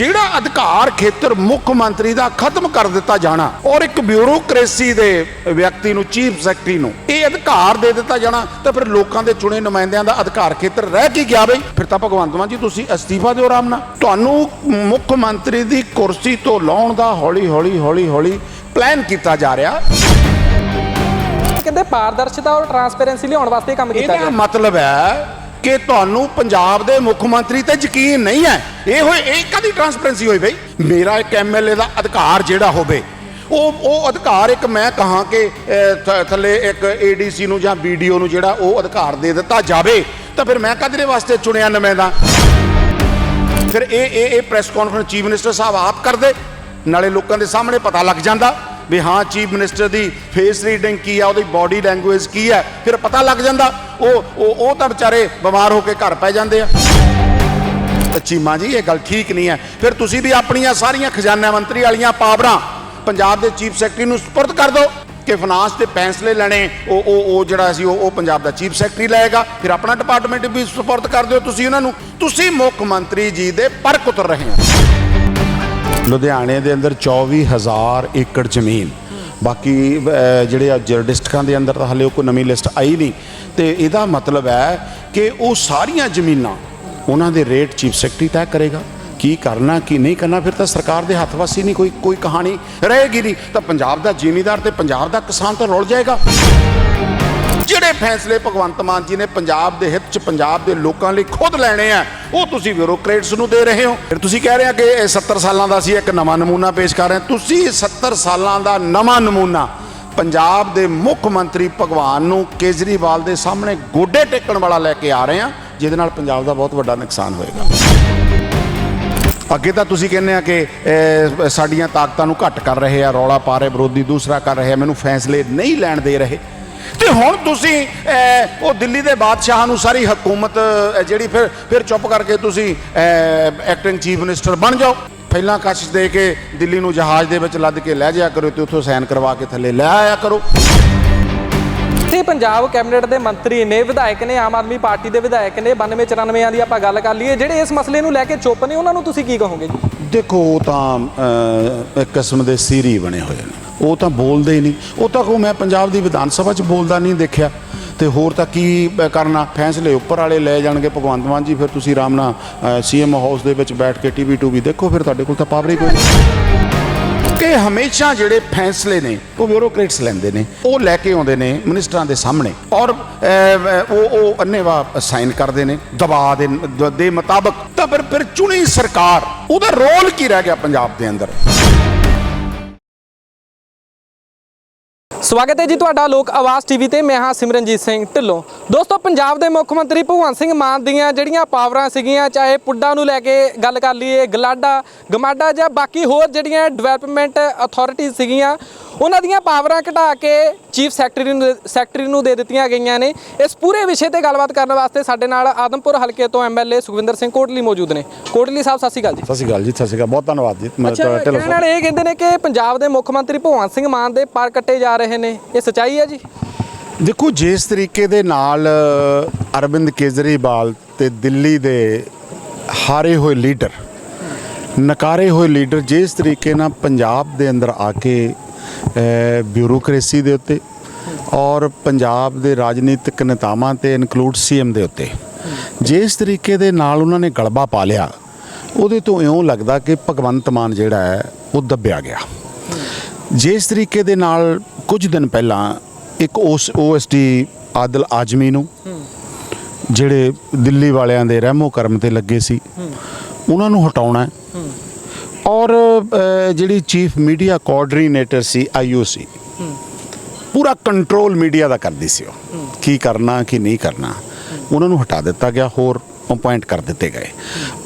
ਜਿਹੜਾ ਅਧਿਕਾਰ ਖੇਤਰ ਮੁੱਖ ਮੰਤਰੀ ਦਾ ਖਤਮ ਕਰ ਦਿੱਤਾ ਜਾਣਾ ਔਰ ਇੱਕ ਬਿਊਰੋਕ੍ਰੇਸੀ ਦੇ ਵਿਅਕਤੀ ਨੂੰ ਚੀਫ ਸੈਕਟਰੀ ਨੂੰ ਇਹ ਅਧਿਕਾਰ ਦੇ ਦਿੱਤਾ ਜਾਣਾ ਤਾਂ ਫਿਰ ਲੋਕਾਂ ਦੇ ਚੁਣੇ ਨੁਮਾਇੰਦਿਆਂ ਦਾ ਅਧਿਕਾਰ ਖੇਤਰ ਰਹਿ ਕੀ ਗਿਆ ਬਈ? ਫਿਰ ਤਾਂ ਭਗਵੰਤ ਮਾਨ ਜੀ ਤੁਸੀਂ ਅਸਤੀਫਾ ਦਿਓ ਆਰਾਮ ਨਾਲ। ਤੁਹਾਨੂੰ ਮੁੱਖ ਮੰਤਰੀ ਦੀ ਕੁਰਸੀ ਤੋਂ ਲਾਉਣ ਦਾ ਹੌਲੀ ਹੌਲੀ ਹੌਲੀ ਹੌਲੀ ਪਲਾਨ ਕੀਤਾ ਜਾ ਰਿਹਾ। ਕਹਿੰਦੇ ਪਾਰਦਰਸ਼ਤਾ ਔਰ ਟਰਾਂਸਪੇਰੈਂਸੀ ਲਿਆਉਣ ਵਾਸਤੇ ਕੰਮ ਕੀਤਾ ਇਹਦਾ ਗਿਆ। ਮਤਲਬ ਹੈ ਕਿ ਤੁਹਾਨੂੰ ਪੰਜਾਬ ਦੇ ਮੁੱਖ ਮੰਤਰੀ ਤੇ ਯਕੀਨ ਨਹੀਂ ਹੈ। ਇਹ ਹੋਏ ਇਹ ਕਦੀ ਟਰਾਂਸਪੇਰੈਂਸੀ ਹੋਈ ਬਈ? ਮੇਰਾ ਇੱਕ ਐਮਐਲਏ ਦਾ ਅਧਿਕਾਰ ਜਿਹੜਾ ਹੋਵੇ ਉਹ ਉਹ ਅਧਿਕਾਰ ਇੱਕ ਮੈਂ ਕਹਾਂ ਕਿ ਅਹ, ਥ- ਥੱਲੇ ਇੱਕ ਏਡੀਸੀ ਨੂੰ ਜਾਂ ਵੀਡੀਓ ਨੂੰ ਜਿਹੜਾ ਉਹ ਅਧਿਕਾਰ ਦੇ ਦਿੱਤਾ ਜਾਵੇ ਤਾਂ ਫਿਰ ਮੈਂ ਕਦੇ ਵਾਸਤੇ ਚੁਣਿਆ ਨੁਮਾਇੰਦਾ ਫਿਰ ਇਹ ਇਹ ਇਹ ਪ੍ਰੈਸ ਕਾਨਫਰੰਸ ਚੀਫ ਮਿਨਿਸਟਰ ਸਾਹਿਬ ਆਪ ਕਰਦੇ ਨਾਲੇ ਲੋਕਾਂ ਦੇ ਸਾਹਮਣੇ ਪਤਾ ਲੱਗ ਜਾਂਦਾ। ਵੀ ਹਾਂ ਚੀਫ ਮਿਨਿਸਟਰ ਦੀ ਫੇਸ ਰੀਡਿੰਗ ਕੀ ਆ, ਉਹਦੀ ਬਾਡੀ ਲੈਂਗੁਏਜ ਕੀ ਹੈ ਫਿਰ ਪਤਾ ਲੱਗ ਜਾਂਦਾ, ਉਹ ਉਹ ਉਹ ਤਾਂ ਵਿਚਾਰੇ ਬਿਮਾਰ ਹੋ ਕੇ ਘਰ ਪੈ ਜਾਂਦੇ ਆ। ਚੀਮਾ ਜੀ, ਇਹ ਗੱਲ ਠੀਕ ਨਹੀਂ ਹੈ। ਫਿਰ ਤੁਸੀਂ ਵੀ ਆਪਣੀਆਂ ਸਾਰੀਆਂ ਖਜ਼ਾਨਾ ਮੰਤਰੀ ਵਾਲੀਆਂ ਪਾਵਰਾਂ ਪੰਜਾਬ ਦੇ ਚੀਫ ਸੈਕਟਰੀ ਨੂੰ ਸਪੁਰਦ ਕਰ ਦਿਓ ਕਿ ਫਾਈਨਾਂਸ ਦੇ ਫੈਸਲੇ ਲੈਣੇ, ਉਹ ਉਹ ਉਹ ਜਿਹੜਾ ਸੀ, ਉਹ ਉਹ ਪੰਜਾਬ ਦਾ ਚੀਫ ਸੈਕਟਰੀ ਲਏਗਾ, ਫਿਰ ਆਪਣਾ ਡਿਪਾਰਟਮੈਂਟ ਵੀ ਸਪੁਰਦ ਕਰ ਦਿਓ ਤੁਸੀਂ ਉਹਨਾਂ ਨੂੰ। ਤੁਸੀਂ ਮੁੱਖ ਮੰਤਰੀ ਜੀ ਦੇ ਪਰਕ ਉਤਰ ਰਹੇ ਹੋ। ਲੁਧਿਆਣੇ ਦੇ ਅੰਦਰ 24000 ਏਕੜ ਜ਼ਮੀਨ। ਬਾਕੀ ਜਿਹੜੇ ਅੱਜ ਜ- ਡਿਸਟ੍ਰਿਕਟਾਂ ਦੇ ਅੰਦਰ ਤਾਂ ਹਲੇ ਕੋਈ ਨਵੀਂ ਲਿਸਟ ਆਈ ਨਹੀਂ। ਤੇ ਇਹਦਾ ਮਤਲਬ ਹੈ ਕਿ ਉਹ ਸਾਰੀਆਂ ਜ਼ਮੀਨਾਂ ਉਹਨਾਂ ਦੇ ਰੇਟ ਚੀਫ ਸੈਕਟਰੀ ਤੈਅ ਕਰੇਗਾ। ਕੀ ਕਰਨਾ, ਕੀ ਨਹੀਂ ਕਰਨਾ, ਫਿਰ ਤਾਂ ਸਰਕਾਰ ਦੇ ਹੱਥ ਵਾਸੀ ਨਹੀਂ ਕੋਈ ਕੋਈ ਕਹਾਣੀ ਰਹੇਗੀ ਨਹੀਂ। ਤਾਂ ਪੰਜਾਬ ਦਾ ਜ਼ਿਮੀਦਾਰ ਤੇ ਪੰਜਾਬ ਦਾ ਕਿਸਾਨ ਤਾਂ ਰੁਲ ਜਾਏਗਾ। ਜਿਹੜੇ ਫੈਸਲੇ ਭਗਵੰਤ ਮਾਨ ਜੀ ਨੇ ਪੰਜਾਬ ਦੇ ਹਿੱਤ 'ਚ, ਪੰਜਾਬ ਦੇ ਲੋਕਾਂ ਲਈ ਖੁਦ ਲੈਣੇ ਆ, ਉਹ ਤੁਸੀਂ ਬਿਊਰੋਕ੍ਰੇਟਸ ਨੂੰ ਦੇ ਰਹੇ ਹੋ। ਫਿਰ ਤੁਸੀਂ ਕਹਿ ਰਹੇ ਆ ਕਿ ਇਹ 70 ਸਾਲਾਂ ਦਾ ਅਸੀਂ ਇੱਕ ਨਵਾਂ ਨਮੂਨਾ ਪੇਸ਼ ਕਰ ਰਹੇ ਹਾਂ। ਤੁਸੀਂ 70 ਸਾਲਾਂ ਦਾ ਨਵਾਂ ਨਮੂਨਾ ਪੰਜਾਬ ਦੇ ਮੁੱਖ ਮੰਤਰੀ ਭਗਵਾਨ ਨੂੰ ਕੇਜਰੀਵਾਲ ਦੇ ਸਾਹਮਣੇ ਗੋਡੇ ਟੇਕਣ ਵਾਲਾ ਲੈ ਕੇ ਆ ਰਹੇ ਆ ਜਿਹਦੇ ਨਾਲ ਪੰਜਾਬ ਦਾ ਬਹੁਤ ਵੱਡਾ ਨੁਕਸਾਨ ਹੋਏਗਾ। ਅੱਗੇ ਤਾਂ ਤੁਸੀਂ ਕਹਿੰਦੇ ਆ ਕਿ ਸਾਡੀਆਂ ਤਾਕਤਾਂ ਨੂੰ ਘੱਟ ਕਰ ਰਹੇ ਆ, ਰੌਲਾ ਪਾ ਰਹੇ, ਵਿਰੋਧੀ ਦੂਸਰਾ ਕਰ ਰਹੇ ਆ, ਮੈਨੂੰ ਫੈਸਲੇ ਨਹੀਂ ਲੈਣ ਦੇ ਰਹੇ। ਤੇ ਹੁਣ ਤੁਸੀਂ ਉਹ ਦਿੱਲੀ ਦੇ ਬਾਦਸ਼ਾਹ ਨੂੰ ਸਾਰੀ ਹਕੂਮਤ ਜਿਹੜੀ ਫਿਰ ਫਿਰ ਚੁੱਪ ਕਰਕੇ ਤੁਸੀਂ ਐਕਟਿੰਗ ਚੀਫ ਮਿਨਿਸਟਰ ਬਣ ਜਾਓ। ਪਹਿਲਾਂ ਕਸ਼ਿਸ਼ ਦੇ ਕੇ ਦਿੱਲੀ ਨੂੰ ਜਹਾਜ਼ ਦੇ ਵਿੱਚ ਲੱਦ ਕੇ ਲੈ ਜਾਇਆ ਕਰੋ ਤੇ ਉੱਥੋਂ ਸਾਈਨ ਕਰਵਾ ਕੇ ਥੱਲੇ ਲੈ ਆਇਆ ਕਰੋ। ਇੱਥੇ ਪੰਜਾਬ ਕੈਬਨਿਟ ਦੇ ਮੰਤਰੀ ਨੇ ਵਿਧਾਇਕ ਨੇ ਆਮ ਆਦਮੀ ਪਾਰਟੀ ਦੇ ਵਿਧਾਇਕ ਨੇ 92 94 ਦੀ ਆਪਾਂ ਗੱਲ ਕਰ ਲਈਏ ਜਿਹੜੇ ਇਸ ਮਸਲੇ ਨੂੰ ਲੈ ਕੇ ਚੁੱਪ ਨੇ ਉਹਨਾਂ ਨੂੰ ਤੁਸੀਂ ਕੀ ਕਹੋਗੇ ਜੀ? ਦੇਖੋ ਉਹ ਤਾਂ ਅਹ, ਇੱਕ ਕਿਸਮ ਦੇ ਸੀਰੀ ਬਣੇ ਹੋਏ ਨੇ। ਉਹ ਤਾਂ ਬੋਲਦੇ ਹੀ ਨਹੀਂ। ਉਹ ਤਾਂ ਕੋ ਮੈਂ ਪੰਜਾਬ ਦੀ ਵਿਧਾਨ ਸਭਾ 'ਚ ਬੋਲਦਾ ਨਹੀਂ ਦੇਖਿਆ। ਤੇ ਹੋਰ ਤਾਂ ਕੀ ਕਰਨਾ? ਫੈਸਲੇ ਉੱਪਰ ਵਾਲੇ ਲੈ ਜਾਣਗੇ ਭਗਵੰਤ ਮਾਨ ਜੀ, ਫਿਰ ਤੁਸੀਂ ਆਰਾਮ ਨਾਲ ਸੀਐਮ ਹਾਊਸ ਦੇ ਵਿੱਚ ਬੈਠ ਕੇ ਟੀਵੀ ਟੂ ਵੀ ਦੇਖੋ, ਫਿਰ ਤੁਹਾਡੇ ਕੋਲ ਤਾਂ ਪਾਵਰ ਹੀ ਕੋਈ ਨਹੀਂ। ਕਿ ਹਮੇਸ਼ਾ ਜਿਹੜੇ ਫੈਸਲੇ ਨੇ, ਉਹ ਬਿਊਰੋਕ੍ਰੇਟਸ ਲੈਂਦੇ ਨੇ, ਉਹ ਲੈ ਕੇ ਆਉਂਦੇ ਨੇ ਮਿਨਿਸਟਰਾਂ ਦੇ ਸਾਹਮਣੇ। ਔਰ ਉਹ ਉਹ ਅੰਨੇਵਾ ਸਾਈਨ ਕਰਦੇ ਨੇ ਦਬਾਅ ਦੇ ਦੇ ਮੁਤਾਬਕ। ਤਾਂ ਫਿਰ ਫਿਰ ਚੁਣੀ ਸਰਕਾਰ, ਉਹਦਾ ਰੋਲ ਕੀ ਰਹਿ ਗਿਆ ਪੰਜਾਬ ਦੇ ਅੰਦਰ? ਸਵਾਗਤ ਹੈ ਜੀ ਤੁਹਾਡਾ ਲੋਕ ਆਵਾਜ਼ ਟੀਵੀ ਤੇ। ਮੈਂ ਹਾਂ ਸਿਮਰਨਜੀਤ ਸਿੰਘ ਢਿੱਲੋਂ। ਦੋਸਤੋ, ਪੰਜਾਬ ਦੇ ਮੁੱਖ ਮੰਤਰੀ ਭਗਵੰਤ ਸਿੰਘ ਮਾਨ ਦੀਆਂ ਜਿਹੜੀਆਂ ਪਾਵਰਾਂ ਸੀਗੀਆਂ, ਚਾਹੇ ਪੁੱਡਾ ਨੂੰ ਲੈ ਕੇ ਗੱਲ ਕਰ ਲਈਏ, ਗਲਾਡਾ, ਗਮਾਡਾ ਜਾਂ ਬਾਕੀ ਹੋਰ ਜਿਹੜੀਆਂ ਡਿਵੈਲਪਮੈਂਟ ਅਥਾਰਟੀਜ਼ ਸੀਗੀਆਂ ਉਹਨਾਂ ਦੀਆਂ ਪਾਵਰਾਂ ਘਟਾ ਕੇ ਚੀਫ ਸੈਕਟਰੀ ਨੂੰ ਸੈਕਟਰੀ ਨੂੰ ਦੇ ਦਿੱਤੀਆਂ ਗਈਆਂ ਨੇ। ਇਸ ਪੂਰੇ ਵਿਸ਼ੇ ਤੇ ਗੱਲਬਾਤ ਕਰਨ ਵਾਸਤੇ ਸਾਡੇ ਨਾਲ ਆਦਮਪੁਰ ਹਲਕੇ ਤੋਂ ਐਮਐਲਏ ਸੁਖਵਿੰਦਰ ਸਿੰਘ ਕੋਟਲੀ ਮੌਜੂਦ ਨੇ। ਕੋਟਲੀ ਸਾਹਿਬ ਸਤਿ ਸ਼੍ਰੀ ਅਕਾਲ ਜੀ। ਸਤਿ ਸ਼੍ਰੀ ਅਕਾਲ ਜੀ ਸਤਿ ਸ਼੍ਰੀ ਅਕਾਲ। ਬਹੁਤ ਧੰਨਵਾਦ ਜੀ। ਮੈਂ ਤੁਹਾਡਾ ਵਾਲੇ ਇਹ ਕਹਿੰਦੇ ਨੇ ਕਿ ਪੰਜਾਬ ਦੇ ਮੁੱਖ ਮੰਤਰੀ ਭਗਵੰਤ ਸਿੰਘ ਮਾਨ ਦੇ ਪਰ ਕੱਟੇ ਜਾ ਰਹੇ ਨੇ। ਇਹ ਸਚਾਈ ਹੈ ਜੀ? ਦੇਖੋ ਜਿਸ ਤਰੀਕੇ ਦੇ ਨਾਲ ਅਰਵਿੰਦ ਕੇਜਰੀਵਾਲ ਤੇ ਦਿੱਲੀ ਦੇ ਹਾਰੇ ਹੋਏ ਲੀਡਰ ਨਕਾਰੇ ਹੋਏ ਲੀਡਰ ਜਿਸ ਤਰੀਕੇ ਨਾਲ ਪੰਜਾਬ ਦੇ ਅੰਦਰ ਆ ਕੇ ਬਿਊਰੋਕ੍ਰੇਸੀ ਦੇ ਉੱਤੇ ਔਰ ਪੰਜਾਬ ਦੇ ਰਾਜਨੀਤਿਕ ਨੇਤਾਵਾਂ ਤੇ ਇਨਕਲੂਡ ਸੀਐਮ ਦੇ ਉੱਤੇ। ਜਿਸ ਤਰੀਕੇ ਦੇ ਨਾਲ ਉਹਨਾਂ ਨੇ ਗਲਬਾ ਪਾ ਲਿਆ, ਉਹਦੇ ਤੋਂ ਇਉਂ ਲੱਗਦਾ ਕਿ ਭਗਵੰਤ ਮਾਨ ਜਿਹੜਾ ਹੈ, ਉਹ ਦੱਬਿਆ ਗਿਆ। ਜਿਸ ਤਰੀਕੇ ਦੇ ਨਾਲ ਕੁਝ ਦਿਨ ਪਹਿਲਾਂ ਇੱਕ ਉਸ ਓਐਸਡੀ ਆਦਲ ਆਜਮੀ ਨੂੰ, ਜਿਹੜੇ ਦਿੱਲੀ ਵਾਲਿਆਂ ਦੇ ਰਹਿਮੋ ਕਰਮ ਤੇ ਲੱਗੇ ਸੀ, ਉਹਨਾਂ ਨੂੰ ਹਟਾਉਣਾ ਔਰ ਜਿਹੜੀ ਚੀਫ ਮੀਡੀਆ ਕੋਆਰਡੀਨੇਟਰ ਸੀ ਆਈਓਸੀ ਪੂਰਾ ਕੰਟਰੋਲ ਮੀਡੀਆ ਦਾ ਕਰਦੀ ਸੀ ਉਹ। ਕੀ ਕਰਨਾ, ਕੀ ਨਹੀਂ ਕਰਨਾ। ਉਹਨਾਂ ਨੂੰ ਹਟਾ ਦਿੱਤਾ ਗਿਆ, ਹੋਰ ਅਪਾਇੰਟ ਕਰ ਦਿੱਤੇ ਗਏ।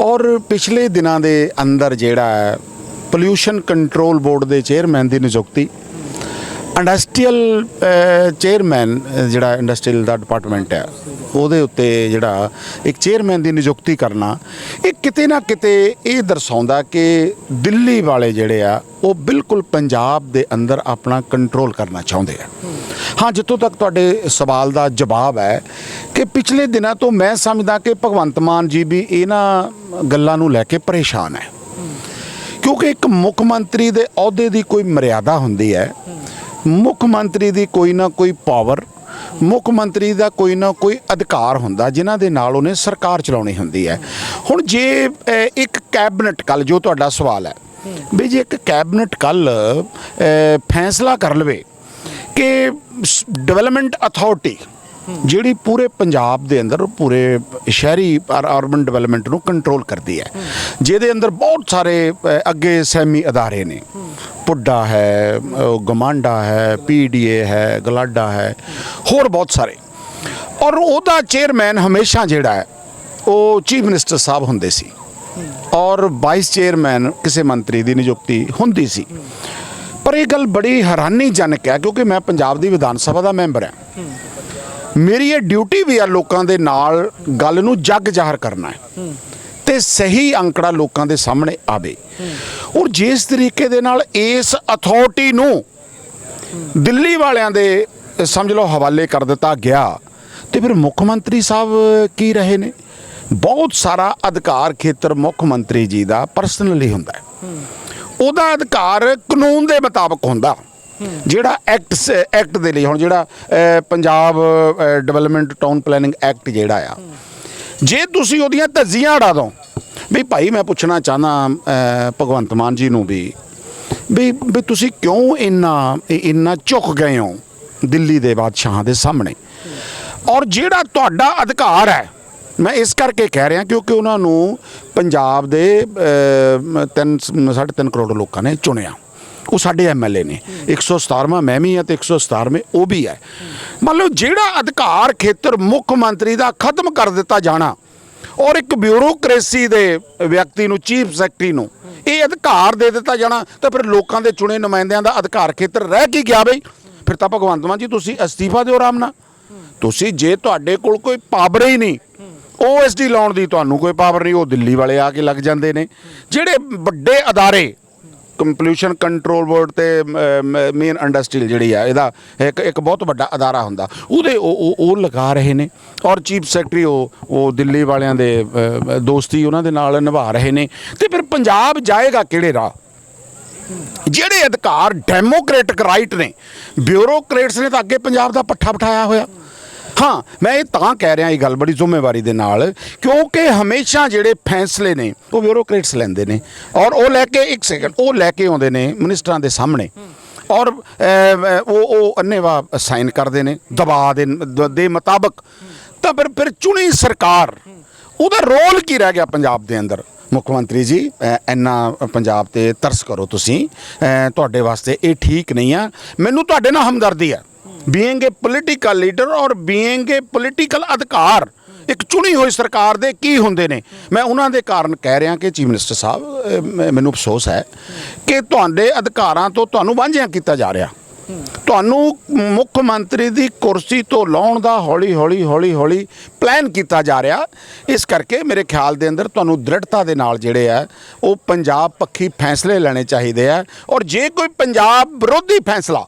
ਔਰ ਪਿਛਲੇ ਦਿਨਾਂ ਦੇ ਅੰਦਰ ਜਿਹੜਾ ਹੈ ਪੋਲਿਊਸ਼ਨ ਕੰਟਰੋਲ ਬੋਰਡ ਦੇ ਚੇਅਰਮੈਨ ਦੀ ਨਿਯੁਕਤੀ ਇੰਡਸਟਰੀਅਲ ਚੇਅਰਮੈਨ eh, eh, ਜਿਹੜਾ ਇੰਡਸਟਰੀਅਲ ਦਾ ਡਿਪਾਰਟਮੈਂਟ ਹੈ, ਉਹਦੇ ਉੱਤੇ ਜਿਹੜਾ ਇੱਕ ਚੇਅਰਮੈਨ ਦੀ ਨਿਯੁਕਤੀ ਕਰਨਾ, ਇਹ ਕਿਤੇ ਨਾ ਕਿਤੇ ਇਹ ਦਰਸਾਉਂਦਾ ਕਿ ਦਿੱਲੀ ਵਾਲੇ ਜਿਹੜੇ ਆ, ਉਹ ਬਿਲਕੁਲ ਪੰਜਾਬ ਦੇ ਅੰਦਰ ਆਪਣਾ ਕੰਟਰੋਲ ਕਰਨਾ ਚਾਹੁੰਦੇ ਆ। ਹਾਂ, ਜਿੱਥੋਂ ਤੱਕ ਤੁਹਾਡੇ ਸਵਾਲ ਦਾ ਜਵਾਬ ਹੈ ਕਿ ਪਿਛਲੇ ਦਿਨਾਂ ਤੋਂ ਮੈਂ ਸਮਝਦਾ ਕਿ ਭਗਵੰਤ ਮਾਨ ਜੀ ਵੀ ਇਹਨਾਂ ਗੱਲਾਂ ਨੂੰ ਲੈ ਕੇ ਪਰੇਸ਼ਾਨ ਹੈ। ਕਿਉਂਕਿ ਇੱਕ ਮੁੱਖ ਮੰਤਰੀ ਦੇ ਅਹੁਦੇ ਦੀ ਕੋਈ ਮਰਿਆਦਾ ਹੁੰਦੀ ਹੈ ਮੁੱਖ ਮੰਤਰੀ ਦੀ ਕੋਈ ਨਾ ਕੋਈ ਪਾਵਰ ਮੁੱਖ ਮੰਤਰੀ ਦਾ ਕੋਈ ਨਾ ਕੋਈ ਅਧਿਕਾਰ ਹੁੰਦਾ, ਜਿਨ੍ਹਾਂ ਦੇ ਨਾਲ ਉਹਨੇ ਸਰਕਾਰ ਚਲਾਉਣੀ ਹੁੰਦੀ ਹੈ। ਹੁਣ ਜੇ ਇੱਕ ਕੈਬਨਿਟ ਕੱਲ ਜੋ ਤੁਹਾਡਾ ਸਵਾਲ ਹੈ, ਵੀ ਜੇ ਇੱਕ ਕੈਬਨਿਟ ਕੱਲ ਫੈਸਲਾ ਕਰ ਲਵੇ ਕਿ ਡਿਵੈਲਪਮੈਂਟ ਅਥਾਰਟੀ ਜਿਹੜੀ ਪੂਰੇ ਪੰਜਾਬ ਦੇ ਅੰਦਰ ਪੂਰੇ ਸ਼ਹਿਰੀ ਅਰਬਨ ਡਿਵੈਲਪਮੈਂਟ ਨੂੰ ਕੰਟਰੋਲ ਕਰਦੀ ਹੈ। ਜਿਹਦੇ ਅੰਦਰ ਬਹੁਤ ਸਾਰੇ ਅੱਗੇ ਸਹਿਮੀ ਅਦਾਰੇ ਨੇ। ਪੁੱਡਾ ਹੈ ਗਮਾਂਡਾ ਹੈ ਪੀਡੀਏ ਹੈ, ਗਲਾਡਾ ਹੈ, ਹੋਰ ਬਹੁਤ ਸਾਰੇ। ਔਰ ਉਹਦਾ ਚੇਅਰਮੈਨ ਹਮੇਸ਼ਾ ਜਿਹੜਾ ਹੈ, ਉਹ ਚੀਫ ਮਿਨਿਸਟਰ ਸਾਹਿਬ ਹੁੰਦੇ ਸੀ। ਔਰ ਵਾਈਸ ਚੇਅਰਮੈਨ ਕਿਸੇ ਮੰਤਰੀ ਦੀ ਨਿਯੁਕਤੀ ਹੁੰਦੀ ਸੀ। ਪਰ ਇਹ ਗੱਲ ਬੜੀ ਹੈਰਾਨੀਜਨਕ ਹੈ, ਕਿਉਂਕਿ ਮੈਂ ਪੰਜਾਬ ਦੀ ਵਿਧਾਨ ਸਭਾ ਦਾ ਮੈਂਬਰ ਹਾਂ। ਮੇਰੀ ਇਹ ਡਿਊਟੀ ਵੀ ਆ ਲੋਕਾਂ ਦੇ ਨਾਲ ਗੱਲ ਨੂੰ ਜੱਗ ਜ਼ਾਹਰ ਕਰਨਾ ਹੈ। ਤੇ ਸਹੀ ਅੰਕੜਾ ਲੋਕਾਂ ਦੇ ਸਾਹਮਣੇ ਆਵੇ। ਔਰ ਜਿਸ ਤਰੀਕੇ ਦੇ ਨਾਲ ਇਸ ਅਥਾਰਟੀ ਨੂੰ ਦਿੱਲੀ ਵਾਲਿਆਂ ਦੇ ਸਮਝ ਲਓ ਹਵਾਲੇ ਕਰ ਦਿੱਤਾ ਗਿਆ ਤੇ ਫਿਰ ਮੁੱਖ ਮੰਤਰੀ ਸਾਹਿਬ ਕੀ ਰਹੇ ਨੇ? ਬਹੁਤ ਸਾਰਾ ਅਧਿਕਾਰ ਖੇਤਰ ਮੁੱਖ ਮੰਤਰੀ ਜੀ ਦਾ ਪਰਸਨਲੀ ਹੁੰਦਾ ਹੈ। ਉਹਦਾ ਅਧਿਕਾਰ ਕਾਨੂੰਨ ਦੇ ਮੁਤਾਬਕ ਹੁੰਦਾ। ਜਿਹੜਾ ਐਕਟ ਐਕਟ ਦੇ ਲਈ ਹੁਣ ਜਿਹੜਾ Punjab development town planning act ਜਿਹੜਾ ਆ, ਜੇ ਤੁਸੀਂ ਉਹਦੀਆਂ ਧੱਜੀਆਂ ਉਡਾ ਦੋ, ਵੀ ਭਾਈ ਮੈਂ ਪੁੱਛਣਾ ਚਾਹਨਾ ਭਗਵੰਤ ਮਾਨ ਜੀ ਨੂੰ ਵੀ ਵੀ ਵੀ ਤੁਸੀਂ ਕਿਉਂ ਇੰਨਾ ਇੰਨਾ ਝੁਕ ਗਏ ਹੋ ਦਿੱਲੀ ਦੇ ਬਾਦਸ਼ਾਹਾਂ ਦੇ ਸਾਹਮਣੇ? ਔਰ ਜਿਹੜਾ ਤੁਹਾਡਾ ਅਧਿਕਾਰ ਹੈ, ਮੈਂ ਇਸ ਕਰਕੇ ਕਹਿ ਰਿਹਾ ਕਿਉਂਕਿ ਉਹਨਾਂ ਨੂੰ ਪੰਜਾਬ ਦੇ 3 3.5 ਕਰੋੜ ਲੋਕਾਂ ਨੇ ਚੁਣਿਆ। ਉਹ ਸਾਡੇ ਐਮਐਲਏ ਨੇ। 117ਵਾਂ ਮੈਂ ਵੀ ਆ ਤੇ 117ਵੇਂ ਉਹ ਵੀ ਹੈ। ਮੰਨ ਲਓ ਜਿਹੜਾ ਅਧਿਕਾਰ ਖੇਤਰ ਮੁੱਖ ਮੰਤਰੀ ਦਾ ਖਤਮ ਕਰ ਦਿੱਤਾ ਜਾਣਾ ਔਰ ਇੱਕ ਬਿਊਰੋਕ੍ਰੇਸੀ ਦੇ ਵਿਅਕਤੀ ਨੂੰ, ਚੀਫ ਸੈਕਟਰੀ ਨੂੰ ਇਹ ਅਧਿਕਾਰ ਦੇ ਦਿੱਤਾ ਜਾਣਾ, ਤਾਂ ਫਿਰ ਲੋਕਾਂ ਦੇ ਚੁਣੇ ਨੁਮਾਇੰਦਿਆਂ ਦਾ ਅਧਿਕਾਰ ਖੇਤਰ ਰਹਿ ਕੀ ਗਿਆ ਬਈ? ਫਿਰ ਤਾਂ ਭਗਵੰਤ ਮਾਨ ਜੀ, ਤੁਸੀਂ ਅਸਤੀਫਾ ਦਿਓ ਆਰਾਮ ਨਾਲ। ਤੁਸੀਂ ਜੇ ਤੁਹਾਡੇ ਕੋਲ ਕੋਈ ਪਾਵਰ ਹੀ ਨਹੀਂ ਓਐਸਡੀ ਲਾਉਣ ਦੀ ਤੁਹਾਨੂੰ ਕੋਈ ਪਾਵਰ ਨਹੀਂ, ਉਹ ਦਿੱਲੀ ਵਾਲੇ ਆ ਕੇ ਲੱਗ ਜਾਂਦੇ ਨੇ। ਜਿਹੜੇ ਵੱਡੇ ਅਦਾਰੇ ਕੰਪੋਲੂਸ਼ਨ ਕੰਟਰੋਲ ਬੋਰਡ ਤੇ ਮੇਨ ਇੰਡਸਟਰੀਅਲ ਜਿਹੜੀ ਆ, ਇਹਦਾ ਇੱਕ ਇੱਕ ਬਹੁਤ ਵੱਡਾ ਅਦਾਰਾ ਹੁੰਦਾ। ਉਹਦੇ ਉਹ, ਉਹ- ਲਗਾ ਰਹੇ ਨੇ ਔਰ ਚੀਫ ਸੈਕਟਰੀ ਉਹ ਉਹ ਦਿੱਲੀ ਵਾਲਿਆਂ ਦੇ ਦੋਸਤੀ ਉਹਨਾਂ ਦੇ ਨਾਲ ਨਿਭਾ ਰਹੇ ਨੇ। ਤੇ ਫਿਰ ਪੰਜਾਬ ਜਾਏਗਾ ਕਿਹੜੇ ਰਾਹ? ਜਿਹੜੇ ਅਧਿਕਾਰ ਡੈਮੋਕ੍ਰੈਟਿਕ ਰਾਈਟ ਨੇ ਬਿਊਰੋਕ੍ਰੇਟਸ ਨੇ ਤਾਂ ਅੱਗੇ ਪੰਜਾਬ ਦਾ ਪੱਠਾ ਬਿਠਾਇਆ ਹੋਇਆ। ਹਾਂ, ਮੈਂ ਇਹ ਤਾਂ ਕਹਿ ਰਿਹਾ, ਇਹ ਗੱਲ ਬੜੀ ਜ਼ਿੰਮੇਵਾਰੀ ਦੇ ਨਾਲ, ਕਿਉਂਕਿ ਹਮੇਸ਼ਾ ਜਿਹੜੇ ਫੈਸਲੇ ਨੇ, ਉਹ ਬਿਊਰੋਕ੍ਰੇਟਸ ਲੈਂਦੇ ਨੇ, ਔਰ ਉਹ ਲੈ ਕੇ ਇੱਕ ਸੈਕਿੰਡ ਉਹ ਲੈ ਕੇ ਆਉਂਦੇ ਨੇ ਮਿਨਿਸਟਰਾਂ ਦੇ ਸਾਹਮਣੇ, ਔਰ ਉਹ ਉਹ ਅੰਨੇਵਾ ਸਾਈਨ ਕਰਦੇ ਨੇ ਦਬਾਅ ਦੇ ਦੇ ਮੁਤਾਬਕ। ਤਾਂ ਫਿਰ ਫਿਰ ਚੁਣੀ ਸਰਕਾਰ, ਉਹਦਾ ਰੋਲ ਕੀ ਰਹਿ ਗਿਆ ਪੰਜਾਬ ਦੇ ਅੰਦਰ? ਮੁੱਖ ਮੰਤਰੀ ਜੀ ਇੰਨਾ ਪੰਜਾਬ ਤੇ ਤਰਸ ਕਰੋ ਤੁਸੀਂ ਤੁਹਾਡੇ ਵਾਸਤੇ ਇਹ ਠੀਕ ਨਹੀਂ ਆ। ਮੈਨੂੰ ਤੁਹਾਡੇ ਨਾਲ ਹਮਦਰਦੀ ਹੈ ਬੀਇੰਗ ਏ ਪੋਲੀਟੀਕਲ ਲੀਡਰ ਔਰ ਬੀਇੰਗ ਏ ਪੋਲੀਟੀਕਲ ਅਧਿਕਾਰ। ਇੱਕ ਚੁਣੀ ਹੋਈ ਸਰਕਾਰ ਦੇ ਕੀ ਹੁੰਦੇ ਨੇ? ਮੈਂ ਉਹਨਾਂ ਦੇ ਕਾਰਨ ਕਹਿ ਰਿਹਾ ਕਿ ਚੀਫ ਮਿਨਿਸਟਰ ਸਾਹਿਬ ਅ, ਮੈਨੂੰ ਅਫਸੋਸ ਹੈ ਕਿ ਤੁਹਾਡੇ ਅਧਿਕਾਰਾਂ ਤੋਂ ਤੁਹਾਨੂੰ ਵਾਂਝਿਆ ਕੀਤਾ ਜਾ ਰਿਹਾ। ਤੁਹਾਨੂੰ ਮੁੱਖ ਮੰਤਰੀ ਦੀ ਕੁਰਸੀ ਤੋਂ ਲਾਉਣ ਦਾ ਹੌਲੀ ਹੌਲੀ ਹੌਲੀ ਹੌਲੀ ਪਲਾਨ ਕੀਤਾ ਜਾ ਰਿਹਾ। ਇਸ ਕਰਕੇ ਮੇਰੇ ਖਿਆਲ ਦੇ ਅੰਦਰ ਤੁਹਾਨੂੰ ਦ੍ਰਿੜਤਾ ਦੇ ਨਾਲ ਜਿਹੜੇ ਆ ਉਹ ਪੰਜਾਬ ਪੱਖੀ ਫੈਸਲੇ ਲੈਣੇ ਚਾਹੀਦੇ ਆ। ਔਰ ਜੇ ਕੋਈ ਪੰਜਾਬ ਵਿਰੋਧੀ ਫੈਸਲਾ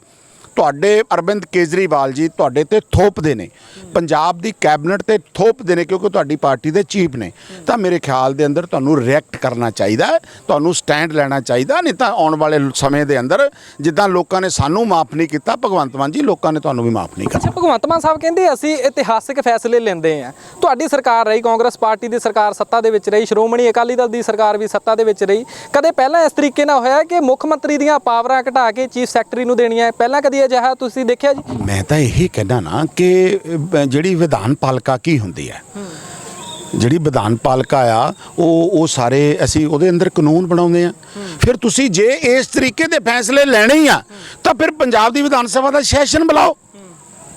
ਤੁਹਾਡੇ ਅਰਵਿੰਦ ਕੇਜਰੀਵਾਲ ਜੀ ਤੁਹਾਡੇ ਤੇ ਥੋਪਦੇ ਨੇ। ਪੰਜਾਬ ਦੀ ਕੈਬਨਿਟ ਤੇ ਥੋਪਦੇ ਨੇ ਕਿਉਂਕਿ ਤੁਹਾਡੀ ਪਾਰਟੀ ਦੇ ਚੀਫ ਨੇ। ਤਾਂ ਮੇਰੇ ਖਿਆਲ ਦੇ ਅੰਦਰ ਤੁਹਾਨੂੰ ਰਿਐਕਟ ਕਰਨਾ ਚਾਹੀਦਾ ਤੁਹਾਨੂੰ ਸਟੈਂਡ ਲੈਣਾ ਚਾਹੀਦਾ ਨਹੀਂ ਤਾਂ ਆਉਣ ਵਾਲੇ ਸਮੇਂ ਦੇ ਅੰਦਰ ਜਿੱਦਾਂ ਲੋਕਾਂ ਨੇ ਸਾਨੂੰ ਮਾਫ ਨਹੀਂ ਕੀਤਾ ਭਗਵੰਤ ਮਾਨ ਜੀ ਲੋਕਾਂ ਨੇ ਤੁਹਾਨੂੰ ਵੀ ਮਾਫ ਨਹੀਂ ਕਰਨਾ। ਅੱਛਾ ਭਗਵੰਤ ਮਾਨ ਸਾਹਿਬ ਕਹਿੰਦੇ ਅਸੀਂ ਇਤਿਹਾਸਿਕ ਫੈਸਲੇ ਲੈਂਦੇ ਆ ਤੁਹਾਡੀ ਸਰਕਾਰ ਰਹੀ ਕਾਂਗਰਸ ਪਾਰਟੀ ਦੀ ਸਰਕਾਰ ਸੱਤਾ ਦੇ ਵਿੱਚ ਰਹੀ ਸ਼੍ਰੋਮਣੀ ਅਕਾਲੀ ਦਲ ਦੀ ਸਰਕਾਰ ਵੀ ਸੱਤਾ ਦੇ ਵਿੱਚ ਰਹੀ। ਕਦੇ ਪਹਿਲਾਂ ਇਸ ਤਰੀਕੇ ਨਾਲ ਹੋਇਆ ਕਿ ਮੁੱਖ ਮੰਤਰੀ ਦੀਆਂ ਪਾਵਰਾਂ ਘਟਾ ਕੇ ਚੀਫ ਸੈਕਟਰੀ ਨੂੰ ਦੇਣੀਆਂ ਪਹਿਲਾਂ ਕਦੀ ਅਜਿਹਾ ਤੁਸੀਂ ਦੇਖਿਆ ਜੀ? ਮੈਂ ਤਾਂ ਇਹੀ ਕਹਿਣਾ ਨਾ ਕਿ ਜਿਹੜੀ ਵਿਧਾਨ ਪਾਲਿਕਾ ਕੀ ਹੁੰਦੀ ਹੈ? ਜਿਹੜੀ ਵਿਧਾਨ ਪਾਲਿਕਾ ਆ, ਉਹ ਉਹ ਸਾਰੇ ਅਸੀਂ ਉਹਦੇ ਅੰਦਰ ਕਾਨੂੰਨ ਬਣਾਉਂਦੇ ਆ। ਫਿਰ ਤੁਸੀਂ ਜੇ ਇਸ ਤਰੀਕੇ ਦੇ ਫੈਸਲੇ ਲੈਣੇ ਹੀ ਆ, ਤਾਂ ਫਿਰ ਪੰਜਾਬ ਦੀ ਵਿਧਾਨ ਸਭਾ ਦਾ ਸੈਸ਼ਨ ਬੁਲਾਓ।